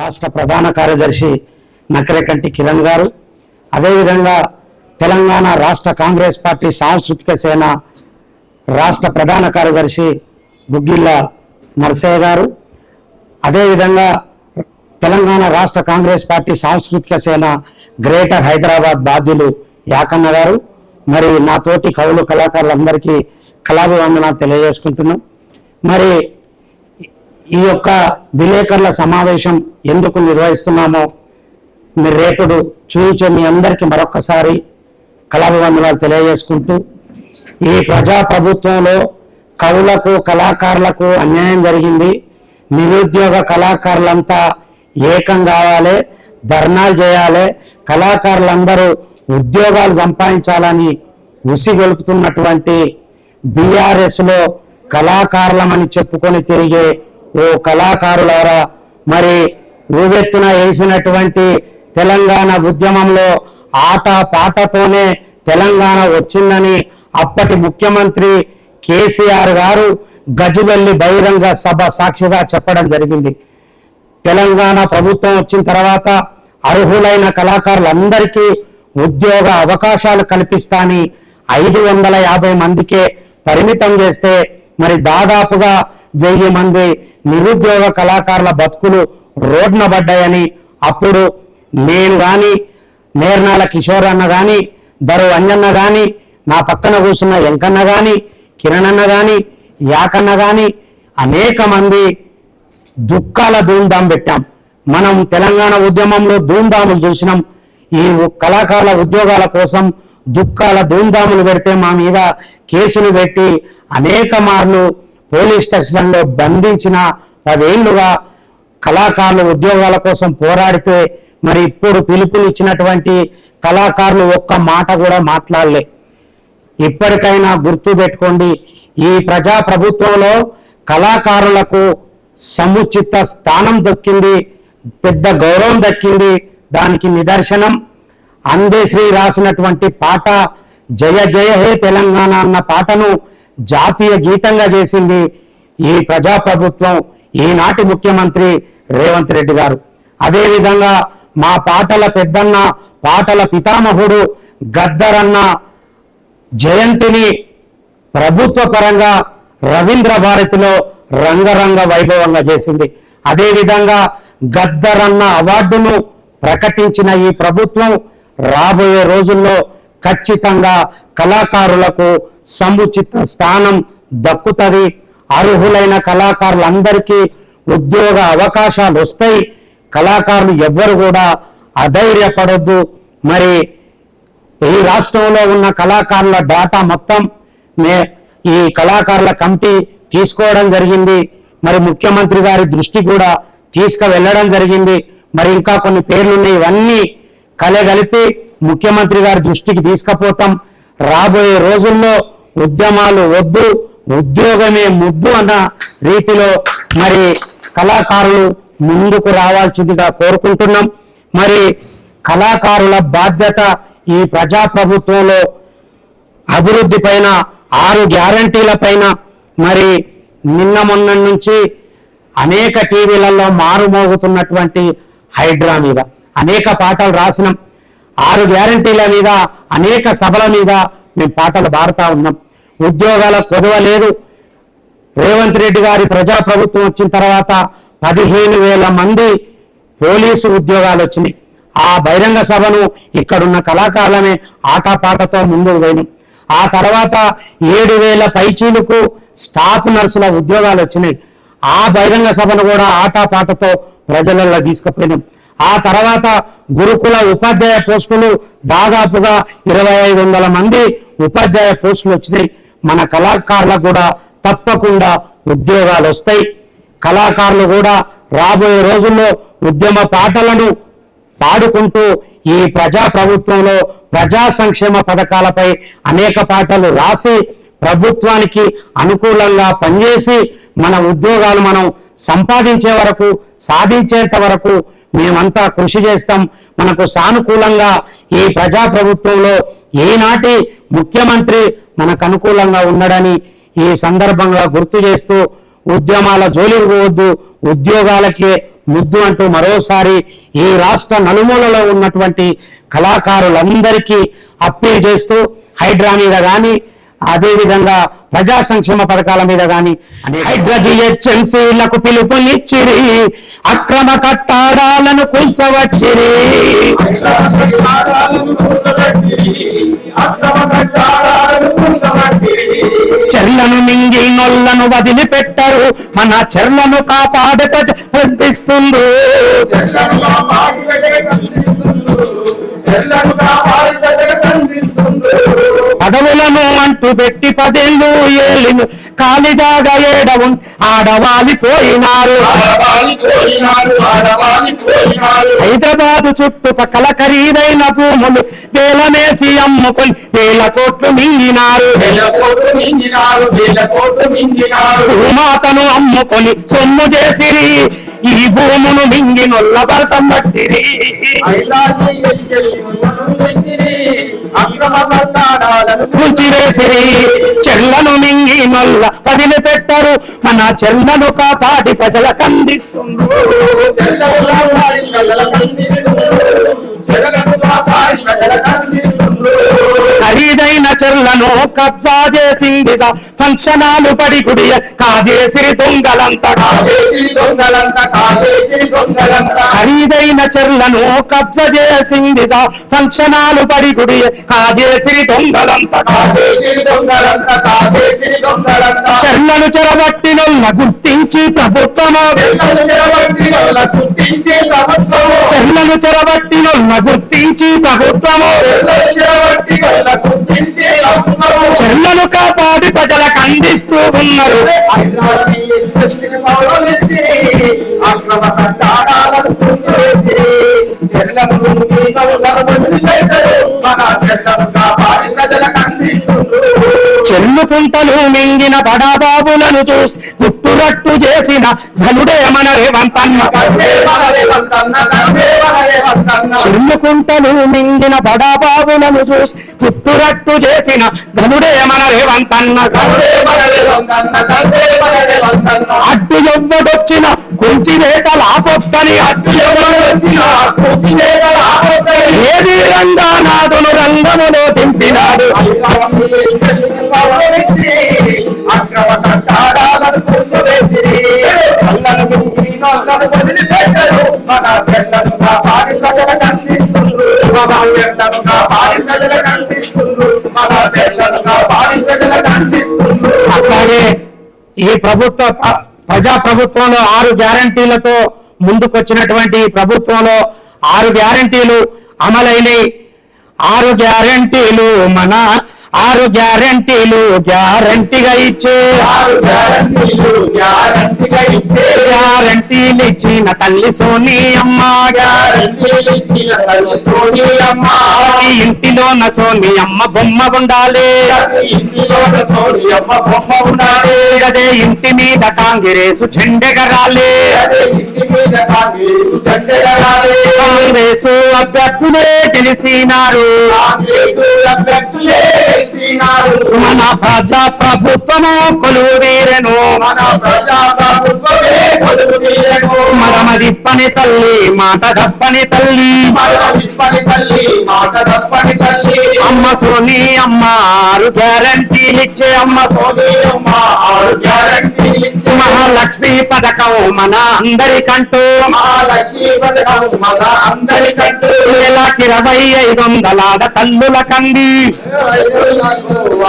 రాష్ట్ర ప్రధాన కార్యదర్శి నకరేకంటి కిరణ్ గారు. అదేవిధంగా తెలంగాణ రాష్ట్ర కాంగ్రెస్ పార్టీ సాంస్కృతిక సేన రాష్ట్ర ప్రధాన కార్యదర్శి గుగ్గిళ్ళ నరసయ్య గారు. అదేవిధంగా తెలంగాణ రాష్ట్ర కాంగ్రెస్ పార్టీ సాంస్కృతిక సేన గ్రేటర్ హైదరాబాద్ బాధ్యులు యాకన్న గారు. మరి నాతోటి కవులు కళాకారులందరికీ కళాభివందనాలు తెలియజేసుకుంటున్నాం. మరి ఈ యొక్క విలేకరుల సమావేశం ఎందుకు నిర్వహిస్తున్నామో మీరు రేపుడు చూచే మీ అందరికీ మరొక్కసారి కళాభివందనాలు తెలియజేసుకుంటూ ఈ ప్రజా ప్రభుత్వంలో కవులకు కళాకారులకు అన్యాయం జరిగింది. నిరుద్యోగ కళాకారులంతా ఏకం కావాలి ధర్నాలు చేయాలి. కళాకారులందరూ ఉద్యోగాలు సంపాదించాలని ఉసిగొలుపుతున్నటువంటి బీఆర్ఎస్లో కళాకారులమని చెప్పుకొని తిరిగే ఓ కళాకారులారా మరి నువ్వెత్తున వేసినటువంటి తెలంగాణ ఉద్యమంలో ఆట పాటతోనే తెలంగాణ వచ్చిందని అప్పటి ముఖ్యమంత్రి కేసీఆర్ గారు గజువెల్లి బహిరంగ సభ సాక్షిగా చెప్పడం జరిగింది. తెలంగాణ ప్రభుత్వం వచ్చిన తర్వాత అర్హులైన కళాకారులందరికీ ఉద్యోగ అవకాశాలు కల్పిస్తాని ఐదు వందల యాభై మందికే పరిమితం చేస్తే మరి దాదాపుగా వెయ్యి మంది నిరుద్యోగ కళాకారుల బతుకులు రోడ్న పడ్డాయని అప్పుడు నేను కానీ నేర్నాల కిషోర్ అన్న కానీ దరు అంజన్న కానీ నా పక్కన కూర్చున్న వెంకన్న కానీ కిరణ్ అన్న కానీ యాకన్న కానీ అనేక మంది దుఃఖాల ధూమ్ధాం పెట్టాం. మనం తెలంగాణ ఉద్యమంలో ధూమ్ధాములు చూసినాం. ఈ కళాకారుల ఉద్యోగాల కోసం దుఃఖాల ధూమ్ధాములు పెడితే మా మీద కేసులు పెట్టి అనేక మార్లు పోలీస్ స్టేషన్లో బంధించిన పదేళ్ళుగా కళాకారులు ఉద్యోగాల కోసం పోరాడితే మరి ఇప్పుడు పిలుపునిచ్చినటువంటి కళాకారులు ఒక్క మాట కూడా మాట్లాడలే. ఇప్పటికైనా గుర్తు పెట్టుకోండి ఈ ప్రజా ప్రభుత్వంలో కళాకారులకు సముచిత స్థానం దక్కింది పెద్ద గౌరవం దక్కింది దానికి నిదర్శనం. అందేశ్రీ రాసినటువంటి పాట జయ జయ హే తెలంగాణ అన్న పాటను జాతీయ గీతంగా చేసింది ఈ ప్రజా ప్రభుత్వం ఈనాటి ముఖ్యమంత్రి రేవంత్ రెడ్డి గారు. అదేవిధంగా మా పాటల పెద్దన్న పాటల పితామహుడు గద్దరన్న జయంతిని ప్రభుత్వ పరంగా రవీంద్ర భారతిలో రంగరంగ వైభవంగా చేసింది. అదేవిధంగా గద్దరన్న అవార్డును ప్రకటించిన ఈ ప్రభుత్వం రాబోయే రోజుల్లో ఖచ్చితంగా కళాకారులకు సముచిత స్థానం దక్కుతుంది. అర్హులైన కళాకారులందరికీ ఉద్యోగ అవకాశాలు వస్తాయి. కళాకారులు ఎవ్వరు కూడా అధైర్యపడొద్దు. మరి ఈ రాష్ట్రంలో ఉన్న కళాకారుల డేటా మొత్తం మే ఈ కళాకారుల కమిటీ తీసుకోవడం జరిగింది. మరి ముఖ్యమంత్రి గారి దృష్టి కూడా తీసుకు వెళ్ళడం జరిగింది. మరి ఇంకా కొన్ని పేర్లు ఉన్నాయి ఇవన్నీ కలగలిపి ముఖ్యమంత్రి గారి దృష్టికి తీసుకుపోతాం. రాబోయే రోజుల్లో ఉద్యమాలు వద్దు ఉద్యోగమే ముద్దు అన్న రీతిలో మరి కళాకారులు ముందుకు రావాల్సిందిగా కోరుకుంటున్నాం. మరి కళాకారుల బాధ్యత ఈ ప్రజాప్రభుత్వంలో అభివృద్ధి పైన ఆరు గ్యారంటీల పైన మరి నిన్న మొన్న నుంచి అనేక టీవీలలో మారుమోగుతున్నటువంటి హైడ్రా మీద అనేక పాటలు రాసినాం. ఆరు గ్యారంటీల మీద అనేక సభల మీద మేము పాటలు పాడుతూ ఉన్నాం. ఉద్యోగాల కొదవ లేదు. రేవంత్ రెడ్డి గారి ప్రజాప్రభుత్వం వచ్చిన తర్వాత పదిహేను వేల మంది పోలీసు ఉద్యోగాలు వచ్చినాయి. ఆ బహిరంగ సభను ఇక్కడున్న కళాకారులనే ఆటపాటతో ముందుకు పోయినాం ఆ తర్వాత ఏడు వేల పైచీలకు స్టాఫ్ నర్సుల ఉద్యోగాలు వచ్చినాయి. ఆ బహిరంగ సభను కూడా ఆటపాటతో ప్రజలలో తీసుకుపోయినాం. ఆ తర్వాత గురుకుల ఉపాధ్యాయ పోస్టులు దాదాపుగా ఇరవై ఐదు వందల మంది ఉపాధ్యాయ పోస్టులు వచ్చినాయి. మన కళాకారులకు కూడా తప్పకుండా ఉద్యోగాలు వస్తాయి. కళాకారులు కూడా రాబోయే రోజుల్లో ఉద్యమ పాటలను పాడుకుంటూ ఈ ప్రజా ప్రభుత్వంలో ప్రజా సంక్షేమ పథకాలపై అనేక పాటలు రాసి ప్రభుత్వానికి అనుకూలంగా పనిచేసి మన ఉద్యోగాలు మనం సంపాదించే వరకు సాధించేంత వరకు మేమంతా కృషి చేస్తాం. మనకు సానుకూలంగా ఈ ప్రజా ప్రభుత్వంలో ఏనాటి ముఖ్యమంత్రి మనకు అనుకూలంగా ఉండడని ఈ సందర్భంగా గుర్తు చేస్తూ ఉద్యమాల జోలికి పోవద్దు ఉద్యోగాలకే ముద్దు అంటూ మరోసారి ఈ రాష్ట్ర నలుమూలలో ఉన్నటువంటి కళాకారులందరికీ అప్పీల్ చేస్తూ హైడ్రా మీద కానీ అదేవిధంగా ప్రజా సంక్షేమ పథకాల మీద కానీ హైడ్రా జిహెచ్ఎంసీలకు పిలుపునిచ్చిరి అక్రమ కట్టాడాలను కూల్చవచ్చిరి చెర్లను మింగి నొల్లను వదిలిపెట్టరు. మన చెర్లను కాపాడే ప్రజ పంపిస్తుండ్రు పదవులను అంటూ పెట్టి పదేళ్ళు ఏలిను. కాలిజాగా ఏడవు ఆడవాలిపోయినారు హైదరాబాదు చుట్టుపక్కల ఖరీదైన భూములు వేలమేసి అమ్ముకొని వేల కోట్లు మింగినారు. భూమాతను అమ్ముకొని సొమ్ము చేసిరి. ఈ భూమును మింగి నొల్ల భరతం పట్టిరి. కూల్చివేసిరి చెల్లను మింగి నొల్ల వదిలి పెట్టరు. మన చెల్లను కాపాడి ప్రజల కందిస్తుంది ఖరీదైన చెర్లను కబ్జా చేసింది ఫంక్షనాలు పడి గుడి కాజేసిరి దొంగలంతగా ఖరీదైన చెర్లను కబ్జా చేసింది ఫంక్షనాలు పడి గుడి కాజేసిరి దొంగలంతగా చెర్లను చెరబట్టినొల్ల గుర్తించి ప్రభుత్వము. చెర్లను చెరబట్టినొల్ల గుర్తించి ప్రభుత్వము. చెర్లను కాపాడి ప్రజలకు అందిస్తూ ఉన్నారు. చెల్లుకుంటలు మింగిన బడాబాబులను చూసి పుట్టురట్టు చేసిన ధనుడే మన రేవంతన్న చెల్లుకుంటలు మింగిన బడాబాబులను చూసి పుట్టురట్టు చేసిన ధనుడే మన రేవంతన్న అడ్డు ఎవ్వడొచ్చిన కొంచి వేటల ఆపొత్తని అడ్డు ఎవ్వడొచ్చిన ఏది రంగానాథును రంగములో దింపినాడు. అట్లాగే ఈ ప్రభుత్వ ప్రజా ప్రభుత్వంలో ఆరు గ్యారంటీలతో ముందుకొచ్చినటువంటి ప్రభుత్వంలో ఆరు గ్యారంటీలు అమలైనవి ఆరు గ్యారంటీలు మన ఆరు గ్యారంటీలు గ్యారంటీగా ఇచ్చే. గ్యారంటీలు ఇచ్చిన తల్లి సోని అమ్మ. ప్రతి ఇంటిలోన సోని అమ్మ బొమ్మ ఉండాలి. అదే ఇంటి మీద కాంగ్రెసు చెండెగరాలి. కాంగ్రెసు అభ్యర్థులే గెలిచినారు. మన ప్రజా ప్రభుత్వము కొలువు తీరెను మనమది పని తల్లి మాట తప్పని తల్లి. అమ్మ సోని అమ్మ ఆరు గ్యారంటీలు ఇచ్చే అమ్మ. సోని మహాలక్ష్మి పథకం మన అందరికంటూ. మహాలక్ష్మి పథకం మన అందరికంటూ నెలకి ఇరవై ఐదు వందల ఆడతల్లుల కంది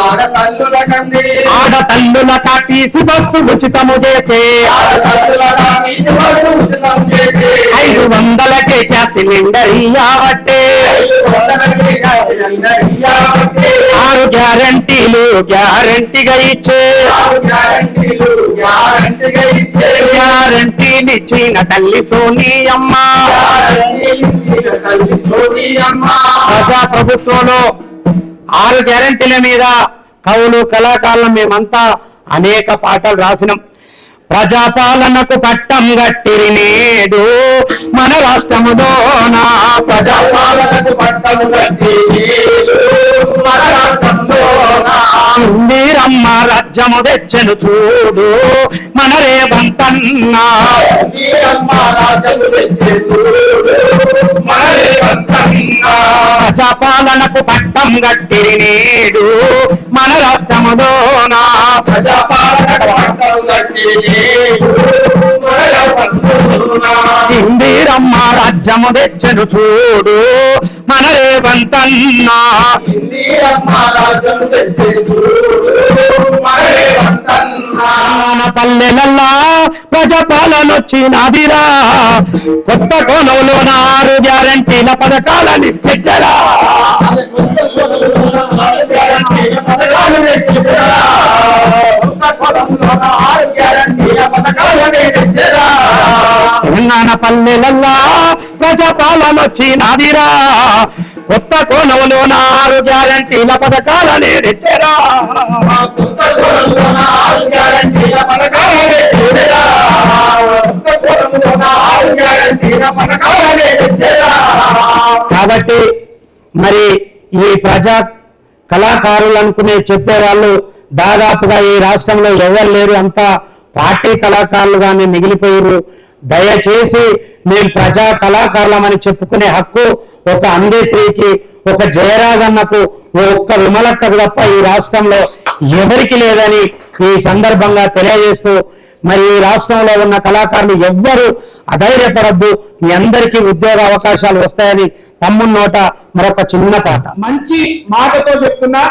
ఆడతల్లుల కంది. ఆడ తల్లుల కాటీసి బస్సు ఉచితము చేసే. ఐదు వందలకే గ్యాస్ సిలిండర్ ఇయ్యావట్టే. ఆరు గ్యారంటీలు గ్యారంటీగా ఇచ్చే. గ్యారంటీలు ఇచ్చిన తల్లి సోని అమ్మ. గ్యారంటీలు ఇచ్చిన తల్లి సోని అమ్మ. ప్రజా ప్రభుత్వంలో ఆరు గ్యారంటీల మీద కవులు కళాకారులు మేమంతా అనేక పాటలు రాసినాం. ప్రజాపాలనకు పట్టం గట్టిరి నేడు మన రాష్ట్రములోన. ప్రజా పాలనకు పట్టము ఇందిరమ్మ రాజ్యము తెచ్చను చూడు. మన రేవంతన్నా ప్రజాపాలనకు పట్టం గట్టిరి నేడు. మన రాష్ట్రములోనా? ప్రజాపాలనకు పట్టం కట్టి నేడు. ఇందిరమ్మ రాజ్యము తెచ్చను చూడు. మన రేవంతన్నా. మన పల్లెలల్లా ప్రజాపాలన వచ్చినదిరా కొత్త కోణంలో ఆరు గ్యారంటీల పథకాలని తెచ్చరా. తెలంగాణ పల్లెలల్లా ప్రజాపాలన వచ్చినదిరా. కొత్త కోణంలో ఆరు గ్యారంటీల పథకాలని తెచ్చరా. కాబట్టి మరి ఈ ప్రజా కళాకారులు అనుకునే చెప్పేవాళ్ళు దాదాపుగా ఈ రాష్ట్రంలో ఎవరు లేరు. అంతా పార్టీ కళాకారులుగానే మిగిలిపోయారు దయచేసి మేము ప్రజా కళాకారులమని చెప్పుకునే హక్కు ఒక అందశ్రీకి ఒక జయరాజన్నకు ఒక్క విమలక్కకు తప్ప ఈ రాష్ట్రంలో ఎవరికి లేదని ఈ సందర్భంగా తెలియజేస్తూ మరి ఈ రాష్ట్రంలో ఉన్న కళాకారులు ఎవ్వరు అధైర్యపడద్దు. మీ అందరికీ ఉద్యోగ అవకాశాలు వస్తాయని తమ్మున్నోట మరొక చిన్న పాట. మంచి మాటతో చెప్తున్నా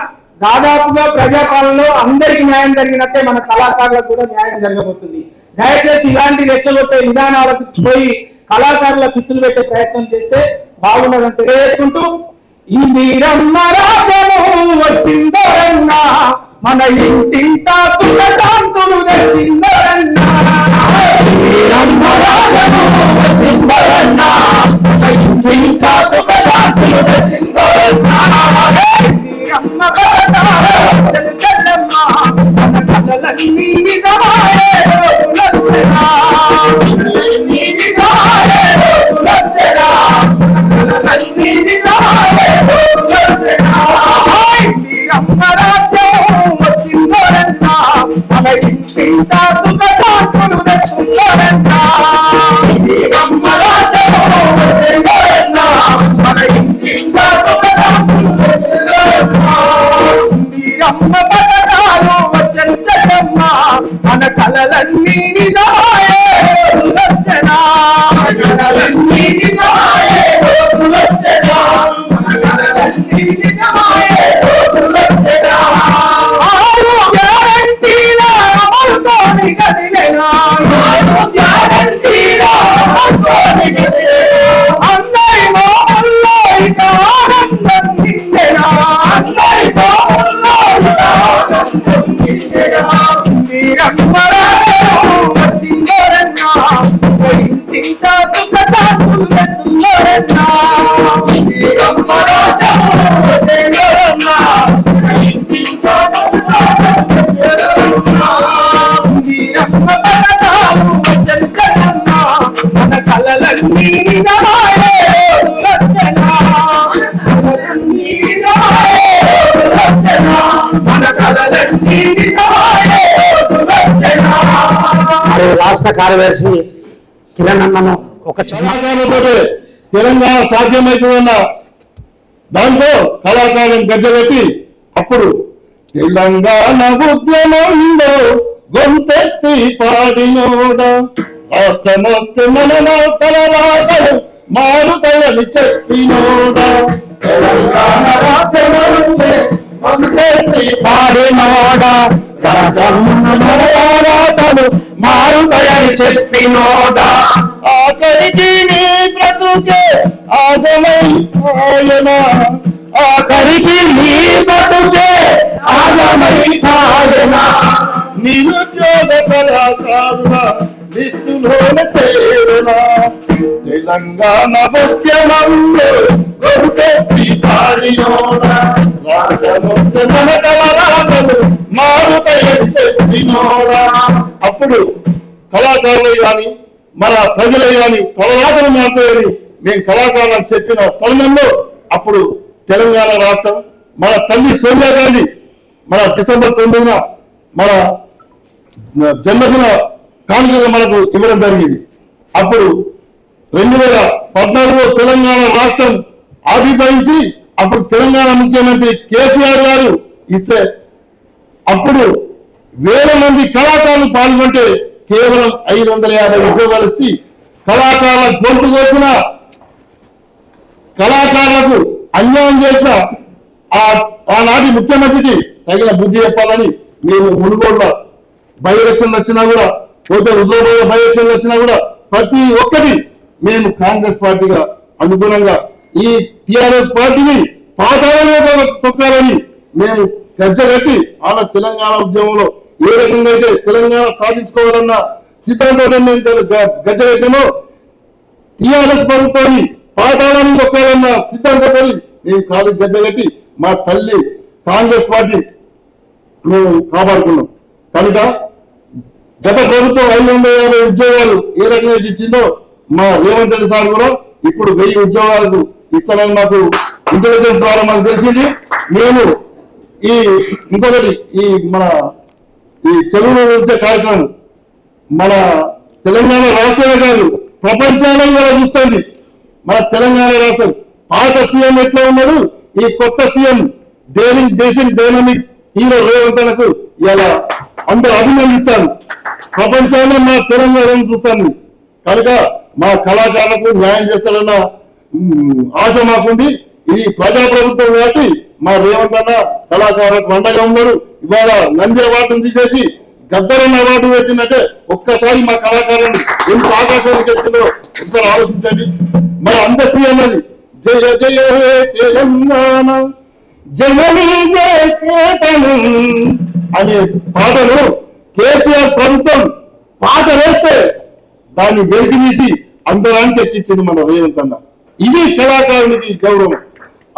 దాదాపుగా ప్రజాపాలనలో అందరికి న్యాయం జరిగినట్టే మన కళాకారులకు కూడా న్యాయం జరగబోతుంది. దయచేసి ఇలాంటి రెచ్చగొట్టే విధానాలకు పోయి కళాకారుల శిక్షలు పెట్టే ప్రయత్నం చేస్తే బాగున్నదని తెలియజేసుకుంటూ ఇందిరమ్మ రాజము వచ్చిందోరన్నా మన ఇంటింత సుఖ శాంతులు తెచ్చిందోరన్నా ఇందిరమ్మ రాజము వచ్చిందోరన్నా మన ఇంటింత సుఖ శాంతులు తెచ్చిందోరన్నా ఇందిరమ్మ రాజము చెల్లెమ్మ మన కలలన్నీ నిజమాయే రోజులొచ్చెనా. కలలన్నీ నిజమాయే రోజులొచ్చెనా. కలలన్నీ నిజమాయే రోజులొచ్చెనా. ఇందిరమ్మ రాజ్యం వచ్చిందోరన్నా, మన ఇంటింత గ్యారంటీల రాష్ట్ర కార్యదర్శి కిరణ్ అన్నను ఒక చిన్న కళాకారులతో తెలంగాణ సాధ్యమవుతుందన్న దాంతో కళాకారులను గడ్డబెట్టి అప్పుడు తెలంగాణ ఉద్యమంలో గొంతెత్తి పాడినోడ రాష్ట్రమొస్తే మన తలరాతలు మారుతాయని చెప్పినోడ తెలంగాణ రాష్ట్రమొస్తే గొంతెత్తి పాడినోడ. తన జన్మరాతలు మారుతాయని చెప్పినోడ. ఆఖరికి నీ బ్రతుకే ఆగమై ఆయన ఆఖరికి నీ బతుకే ఆగమై పాడిన నిరుద్యోగ కళాకారుల లిస్టులోన చేరున తెలంగాణ ఉద్యమంలో గొంతెత్తి పాడినోడ రాజమొస్తే మన అప్పుడు కళాకారులే కానీ మన ప్రజలే కానీ కళరాతలు మారుతాయని మేము కళాకారులను చెప్పిన తరుణంలో అప్పుడు తెలంగాణ రాష్ట్రం మన తల్లి సోనియా గాంధీ మన డిసెంబర్ తొమ్మిదిన మన జన్మదిన కానుకగా మనకు ఇవ్వడం జరిగింది. అప్పుడు రెండు వేల పద్నాలుగులో తెలంగాణ రాష్ట్రం ఆవిర్భవించి అప్పుడు తెలంగాణ ముఖ్యమంత్రి కేసీఆర్ గారు ఇస్తే అప్పుడు వేల మంది కళాకారులు పాల్గొంటే కేవలం ఐదు వందల యాభై ఉద్యోగాలు ఇస్తే కళాకారుల గొంతు చేసిన కళాకారులకు అన్యాయం చేసిన ఆ ఆనాటి ముఖ్యమంత్రికి తగిన బుద్ధి చెప్పాలని మేము మునుగోళ్ళ బై వచ్చినా కూడా పోతే హుజూరాబాద్ బై ఎలక్షన్లు వచ్చినా కూడా ప్రతి ఒక్కటి మేము కాంగ్రెస్ పార్టీగా అనుగుణంగా ఈ టిఆర్ఎస్ పార్టీని పాతాళంలో తొక్కాలని మేము గజ్జగట్టి ఆమె తెలంగాణ ఉద్యమంలో ఏ రకంగా అయితే తెలంగాణ సాధించుకోవాలన్న సిద్ధాంతం గజ్జగట్టమో టిఆర్ఎస్ ప్రభుత్వాన్ని పాతాళాన్ని తొక్కాలన్న సిద్ధాంతం మేము కాదు గజ్జగట్టి మా తల్లి కాంగ్రెస్ పార్టీ మేము కాపాడుకున్నాం. కనుక గత ప్రభుత్వం ఐదు వందల యాభై ఉద్యోగాలు ఏ రకంగా ఇచ్చిందో మా రేవంత్ రెడ్డి సార్ కూడా ఇప్పుడు వెయ్యి ఉద్యోగాలకు ఇస్తారని మాకు ఇంటెలిజెన్స్ ద్వారా మాకు తెలిసింది. మేము ఈ ఇంకొకటి ఈ మన ఈ చెరువులో వచ్చే కార్యక్రమం మన తెలంగాణ రాష్ట్రమే కాదు ప్రపంచాన్ని కూడా చూస్తుంది. మన తెలంగాణ రాష్ట్రం. పాత సీఎం ఎట్లా ఉన్నాడు? ఈ కొత్త సీఎం దేని దేశం డైనమిక్ హీరో రేవంత్ ఇలా అందరూ అభినందిస్తాను. ప్రపంచాన్ని మా తెలంగాణను చూస్తాను. కనుక మా కళాకారులకు న్యాయం చేస్తారన్న ఆశ మాకుంది. ఇది ప్రజాప్రభుత్వం కాబట్టి మా రేవంత్ అన్న కళాకారులకు అండగా ఉన్నారు. ఇవాళ నంది అవార్డును తీసేసి గద్దరన్న అవార్డు పెట్టినట్టే ఒక్కసారి మా కళాకారులను ఎంత ఆకాశానికి ఎత్తుందో ఒకసారి ఆలోచించండి. మరి అందశ్రీ అన్నది జయ జయ హే తెలంగాణ జననీ జయ అనే పాటను కేసీఆర్ ప్రభుత్వం పాట వేస్తే దాన్ని వెలికి తీసి అందరానికి ఎక్కించింది మన రేవంత్ అన్న. ఇది కళాకారునికి గౌరవం.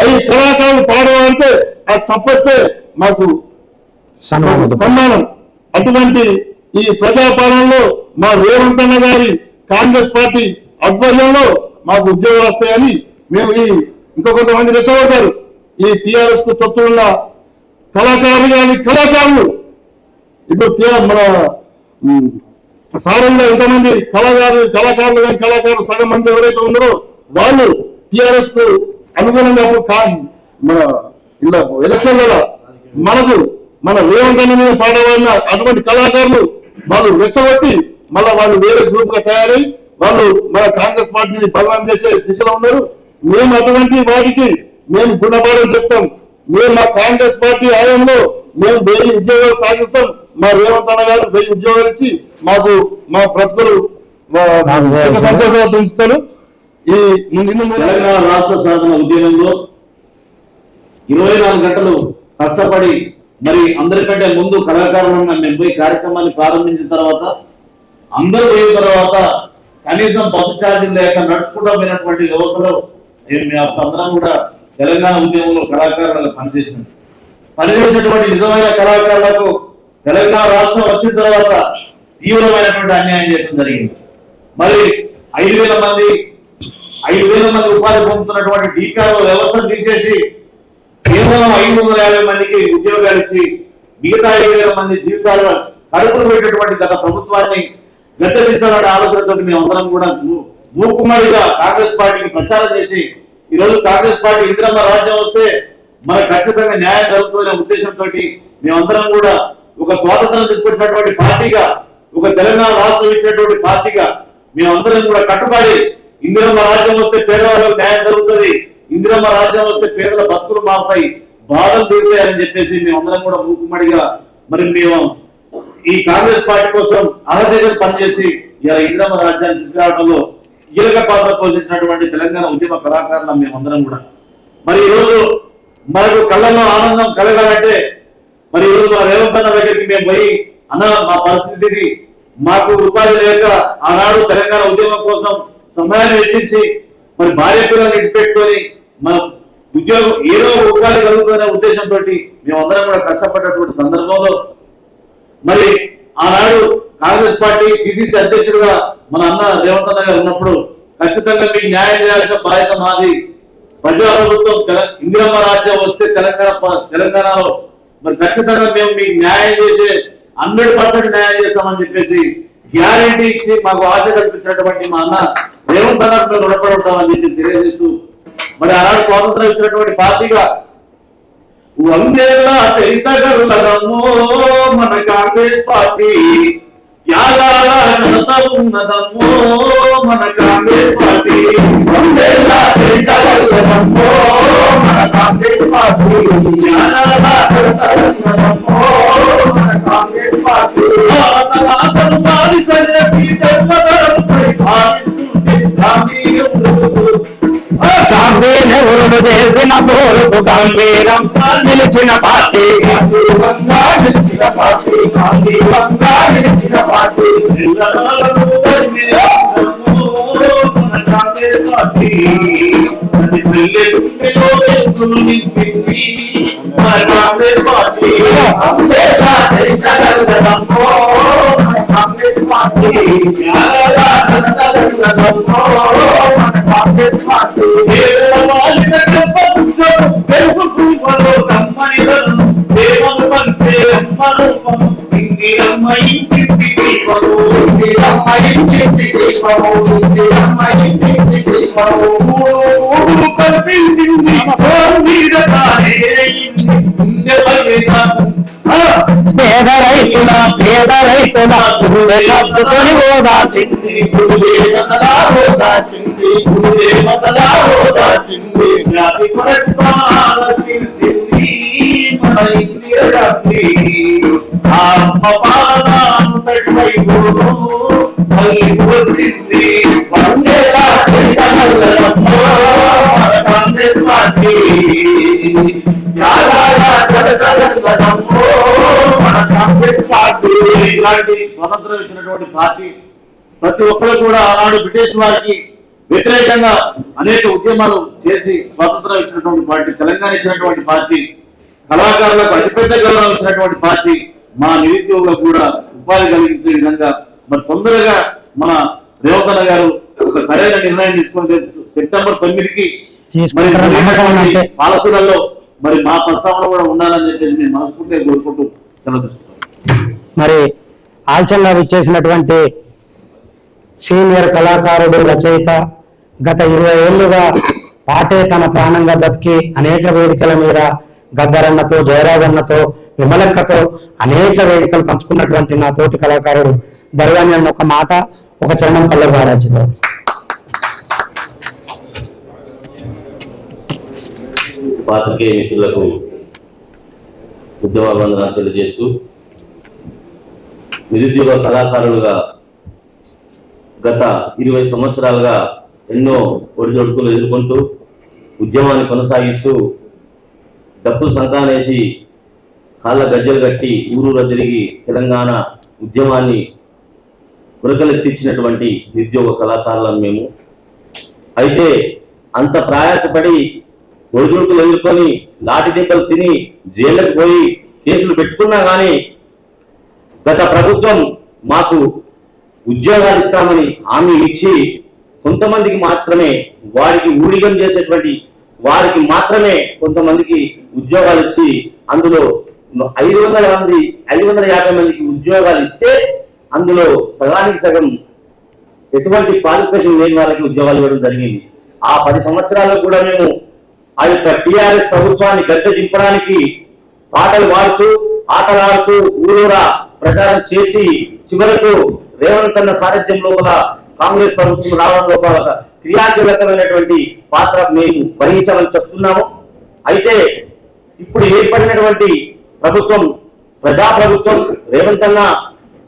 అవి కళాకారులు పాడవాలంటే ఆ చప్పట్టే మాకు సన్మానం. అటువంటి ఈ ప్రజాపాలనలో మా రేవంత్ అన్న గారి కాంగ్రెస్ పార్టీ ఆధ్వర్యంలో మాకు ఉద్యోగాలు వస్తాయని మేము ఈ ఇంకో కొంతమంది రెచ్చగొట్టారు. ఈ టిఆర్ఎస్కు తొత్తున్న కళాకారులు కానీ కళాకారులు. ఇప్పుడు మన ఉమ్, సారంలో ఎంతమంది కళాకారులు కళాకారులు కానీ కళాకారులు సగం మంది ఎవరైతే ఉన్నారో వాళ్ళు టిఆర్ఎస్కు అనుగుణంగా మన ఇలా ఎలక్షన్లలో మనకు మన రేవంత్ అన్న మీద పాడవాడిన అటువంటి కళాకారులు వాళ్ళు రెచ్చగొట్టి మళ్ళా వాళ్ళు వేరే గ్రూప్గా తయారై వాళ్ళు మన కాంగ్రెస్ పార్టీని బలనం చేసే దిశలో ఉన్నారు. మేము అటువంటి వాటికి మేము గుణపాఠం చెప్తాం. మేము మా కాంగ్రెస్ పార్టీ హయాంలో మేము వెయ్యి ఉద్యోగాలు సాధిస్తాం మా రేవంత్ అన్న గారు వెయ్యి ఉద్యోగాలు ఇచ్చి మాకు మా బ్రతుకులు సుఖ సంతోషాలతో ఉంచుతారు ఈ నిన్ను తెలంగాణ రాష్ట్ర సాధన ఉద్యమంలో ఇరవై నాలుగు గంటలు కష్టపడి మరి అందరికంటే ముందు కళాకారులంగా మేము పోయి కార్యక్రమాన్ని ప్రారంభించిన తర్వాత అందరూ పోయిన తర్వాత కనీసం బస్సు ఛార్జీలు లేక నడుచుకుంటూ పోయినటువంటి వ్యవస్థలో నేను మీ అందరం కూడా తెలంగాణ ఉద్యమంలో కళాకారులు పనిచేసింది. పనిచేసినటువంటి నిజమైన కళాకారులకు తెలంగాణ రాష్ట్రం వచ్చిన తర్వాత తీవ్రమైనటువంటి అన్యాయం చేయడం జరిగింది. మరి ఐదు వేల మంది ఐదు వేల మంది ఉపాధి పొందుతున్నటువంటి టీకాలో వ్యవస్థను తీసేసి కేవలం ఐదు వందల యాభై మందికి ఉద్యోగాలు ఇచ్చి మిగతా ఐదు వేల మంది జీవితాలు కడుపులు పెట్టేటువంటి గత ప్రభుత్వాన్ని గద్దరించాలనే ఆలోచనతో మేము అందరం కూడా మూకుమారిగా మూకుమ్మడిగా కాంగ్రెస్ పార్టీకి ప్రచారం చేసి ఈ రోజు కాంగ్రెస్ పార్టీ ఇందిరమ్మ రాజ్యం వస్తే మనకు ఖచ్చితంగా న్యాయం జరుగుతుందనే ఉద్దేశంతో మేమందరం కూడా ఒక స్వాతంత్రం తీసుకొచ్చినటువంటి పార్టీగా ఒక తెలంగాణ రాష్ట్రం ఇచ్చినటువంటి పార్టీగా మేమందరం కూడా కట్టుబడి ఇందిరమ్మ రాజ్యం వస్తే పేదవాళ్ళకు న్యాయం జరుగుతుంది ఇందిరమ్మ రాజ్యం వస్తే పేదల బతుకులు మారుతాయి బాధలు తీరుతాయని అని చెప్పేసి మేమందరం కూడా మూకుమ్మడిగా మరి మేము ఈ కాంగ్రెస్ పార్టీ కోసం అర్హతగా పనిచేసి ఇలా ఇందిరమ్మ రాజ్యాన్ని తీసుకురావడంలో కీలక పాత్ర పోషించినటువంటి తెలంగాణ ఉద్యమ కళాకారులం మేమందరం కూడా. మరి ఈ రోజు మనకు కళ్ళలో ఆనందం కలగాలంటే మరి ఈ రోజు మా రేవంత్ అన్న దగ్గరికి మేము పోయి అన్న మా పరిస్థితిది మాకు ఉపాధి లేక ఆనాడు తెలంగాణ ఉద్యమం కోసం సమయాన్ని వెచ్చించి మరి భార్య పిల్లలు విడిచిపెట్టుకొని మన ఉద్యోగం ఏదో ఉపాధి కలుగుతుందనే ఉద్దేశంతో మేమందరం కూడా కష్టపడ్డటువంటి సందర్భంలో మరి ఆనాడు కాంగ్రెస్ పార్టీ పిసిసి అధ్యక్షుడుగా మన అన్న రేవంత్ అన్న గారు ఉన్నప్పుడు ఖచ్చితంగా మీకు న్యాయం చేయాల్సిన బాధ్యత మాది. ప్రజాప్రభుత్వం ప్రభుత్వం ఇందిరమ్మ రాజ్యం వస్తే తెలంగాణ తెలంగాణలో మరి ఖచ్చితంగా మేము మీకు న్యాయం చేసే హండ్రెడ్ పర్సెంట్ న్యాయం చేస్తామని చెప్పేసి గ్యారెంటీ ఇచ్చి మాకు ఆశ కల్పించినటువంటి మా అన్న రేవంత్ అన్నకు మేము రుణపడి ఉంటామని చెప్పి తెలియజేస్తూ మరి ఆనాడు స్వాతంత్రం ఇచ్చినటువంటి పార్టీగా వందేళ్ళ చరితగల్లదమ్మో మన కాంగ్రెస్ పార్టీ. యాగాల ఘనత ఉన్నదమ్మో మన కాంగ్రెస్ పార్టీ వందేళ్ళ చరితగల్లదమ్మో మన కాంగ్రెస్ పార్టీ యాగాల చరితగల్లదమ్మో మన కాంగ్రెస్ పార్టీ అతను బానిసైన సీతమ్మపై భావిస్తుంటే గాంధీయములు. నెహ్రుడు చేసిన పోరుకు గంభీరం నిలిచిన పార్టీ గాంధీవంగా నిలిచిన పార్టీ గాంధీవంగా నిలిచిన పార్టీ పిల్లలను తరిమేదమ్మో మన కాంగ్రెస్ పార్టీ. అది పెళ్ళెడుగులో వెలుగులు నింపింది మన కాంగ్రెస్ పార్టీ. వందేళ్ళ చరితగల్లదమ్మో మన కాంగ్రెస్ పార్టీ యాగాల చరితగల్లదమ్మో మన కాంగ్రెస్ పార్టీ దేవవాలిన గొప్పవృక్షం, వెలుగుకు మరో కమ్మనిదను, దేవము పంచే అమ్మ రూపం, ఇందిరమ్మ ఇంటింటి దీపము. ఇందిరమ్మ ఇంటింటి దీపము ఇందిరమ్మ ఇంటింటి దీపము కల్పించింది, మీద పేద రైతుల పేద రైతుల గుండె ఓదాచింది జాతి మన వచ్చింది ఇలాంటి స్వతంత్రం ఇచ్చినటువంటి పార్టీ. ప్రతి ఒక్కరు కూడా ఆనాడు బ్రిటిష్ వారికి వ్యతిరేకంగా అనేక ఉద్యమాలు చేసి స్వాతంత్రం ఇచ్చినటువంటి పార్టీ తెలంగాణ ఇచ్చినటువంటి పార్టీ కళాకారులకు అతిపెద్ద గౌరవం ఇచ్చినటువంటి పార్టీ మా నిరుద్యోగులకు కూడా ఉపాధి కలిగించే విధంగా మరి తొందరగా మన రేవంతన్న గారు ఒక సరైన నిర్ణయం తీసుకొని సెప్టెంబర్ తొమ్మిదికి మరి. పాలసీలలో మరి మా ప్రస్తావన కూడా ఉండాలని చెప్పేసి మేము మనస్ఫూర్తిగా కోరుకుంటూ సెలవు తీసుకుంటాం మరి ఆల్చంగా విచ్చేసినటువంటి సీనియర్ కళాకారుడు రచయిత గత ఇరవై ఏళ్ళుగా పాటే తన ప్రాణంగా బతికి అనేక వేదికల మీద గద్దరన్నతో జయరాజన్నతో విమలక్కతో అనేక వేదికలు పంచుకున్నటువంటి నా తోటి కళాకారుడు దర్వాణి అన్న ఒక మాట ఒక చరణం పల్లె బాలాజీతో పాత్రికేయ మిత్రులకు ఉద్యమ వందనాలు తెలియజేస్తూ నిరుద్యోగ కళాకారులుగా గత ఇరవై సంవత్సరాలుగా ఎన్నో ఒడిదొడుకులు ఎదుర్కొంటూ ఉద్యమాన్ని కొనసాగిస్తూ డబ్బు సంతానేసి కాళ్ళ గజ్జలు కట్టి ఊరూర తిరిగి తెలంగాణ ఉద్యమాన్ని ఉరకలెత్తించినటువంటి నిరుద్యోగ కళాకారులం మేము. అయితే అంత ప్రయాసపడి ఒడిదుడుకులు ఎదుర్కొని లాటి దెబ్బలు తిని జైళ్ళకు పోయి కేసులు పెట్టుకున్నా కానీ గత ప్రభుత్వం మాకు ఉద్యోగాలు ఇస్తామని హామీ ఇచ్చి కొంతమందికి మాత్రమే వారికి ఊడిగం చేసేటువంటి వారికి మాత్రమే కొంతమందికి ఉద్యోగాలు ఇచ్చి అందులో ఐదు వందల మంది ఐదు వందల యాభై మందికి ఉద్యోగాలు ఇస్తే అందులో సగానికి సగం ఎటువంటి క్వాలిఫికేషన్ లేని వాళ్ళకి ఉద్యోగాలు ఇవ్వడం జరిగింది. ఆ పది సంవత్సరాల్లో కూడా మేము ఆ యొక్క టీఆర్ఎస్ ప్రభుత్వాన్ని గద్దె దింపడానికి పాటలు పాడుతూ ఆటలాడుతూ ఊరూరా ప్రచారం చేసి చివరకు రేవంత్ అన్న సారథ్యం లోపల కాంగ్రెస్ ప్రభుత్వం రావడం లోపల క్రియాశీలకమైనటువంటి పాత్ర మేము వహించాలని చెప్తున్నాము. అయితే ఇప్పుడు ఏర్పడినటువంటి ప్రభుత్వం ప్రజా ప్రభుత్వం రేవంత్ అన్న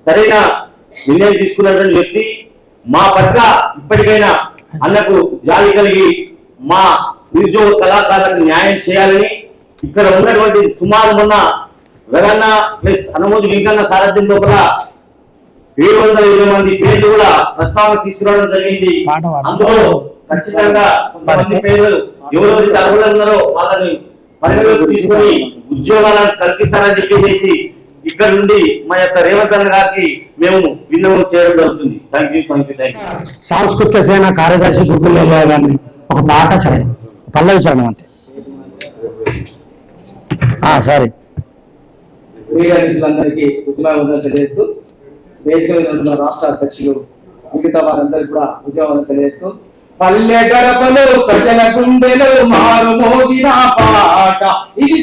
సరైన నిర్ణయం తీసుకున్నటువంటి వ్యక్తి మా పట్ల ఇప్పటికైనా అన్నకు జాలి కలిగి మా నిరుద్యోగ కళాకారులకు న్యాయం చేయాలని ఇక్కడ ఉన్నటువంటి సుమారు మొన్న రగన్న ప్లస్ అనుమోది వెంకన్న సారథ్యం లోపల ఏడు వందల ఇరవై మంది పేర్లు కూడా ప్రస్తావన తీసుకురావడం జరిగింది. అందులో ఖచ్చితంగా కొంతమంది పేర్లు ఎవరైతే అర్హులు ఉన్నారో వాళ్ళని పరిగణలోకి తీసుకొని ఉద్యోగాలను కల్పిస్తారని చెప్పేసి ఇక్కడ నుండి మా యొక్క రేవంత్ అన్న గారికి మేము విన్నవం చేయడం జరుగుతుంది. Thank you thank you thank you సాంస్కృతిక సేన కార్యదర్శి గుగ్గులు గారిని ఒక పాట చరణం పల్లవి చరణం అంతే. సారీ మిత్రులందరికీ తెలియజేస్తూ వేదిక మీద ఉన్న రాష్ట్ర అధ్యక్షులు మిగతా వారందరికీ కూడా ఉద్యోగాలు తెలియజేస్తూ పల్లె గడపలు ప్రజల గుండెలు మారు మోగిన పాట. ఇది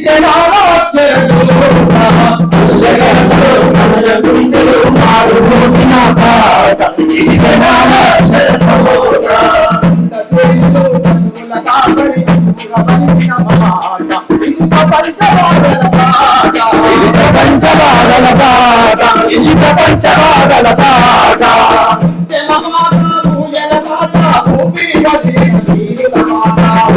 పల్లె గడపలు ప్రజల గుండెలు మారు మోగిన పాట. ఇది జనాల ఇది ప్రపంచవాదల పాట.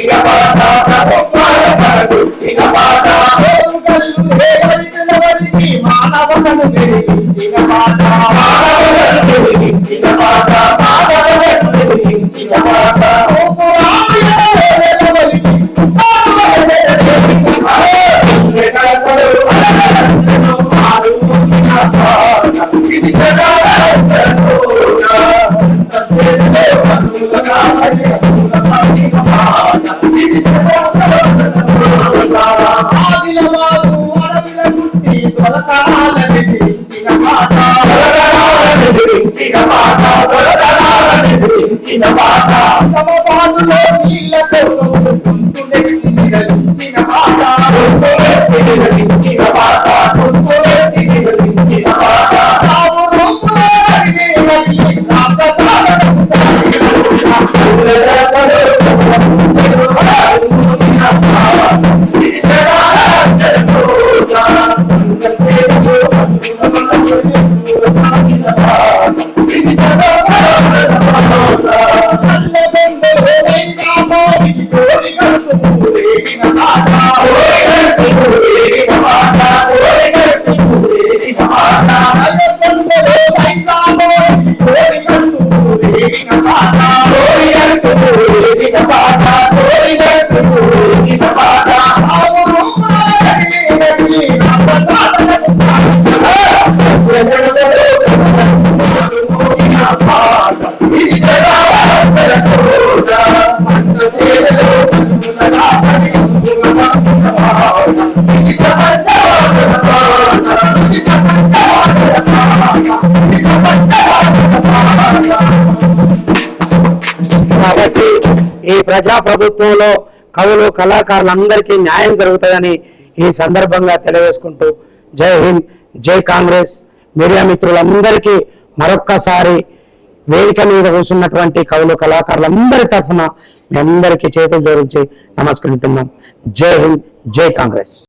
শিক্ষা করাটা దొరకాలని పిలిచిన మాట తమ బాలులో నీళ్ళ కోసం గొంతులెత్తి నిరలించిన మాట తాము రూపులో అడిగే వెళ్ళి రామసాగరం కాబట్టి ప్రజాప్రభుత్వంలో ప్రజా ప్రభుత్వంలో కవులు కళాకారులందరికీ న్యాయం జరుగుతుందని ఈ సందర్భంగా తెలియజేసుకుంటూ జై హింద్ జై కాంగ్రెస్. మీడియా మిత్రులందరికీ మరొక్కసారి వేదిక మీద కూర్చున్నటువంటి కవులు కళాకారులందరి తరఫున మీ అందరికీ చేతులు జోడించి నమస్కరింటున్నాం జై హింద్ జై కాంగ్రెస్.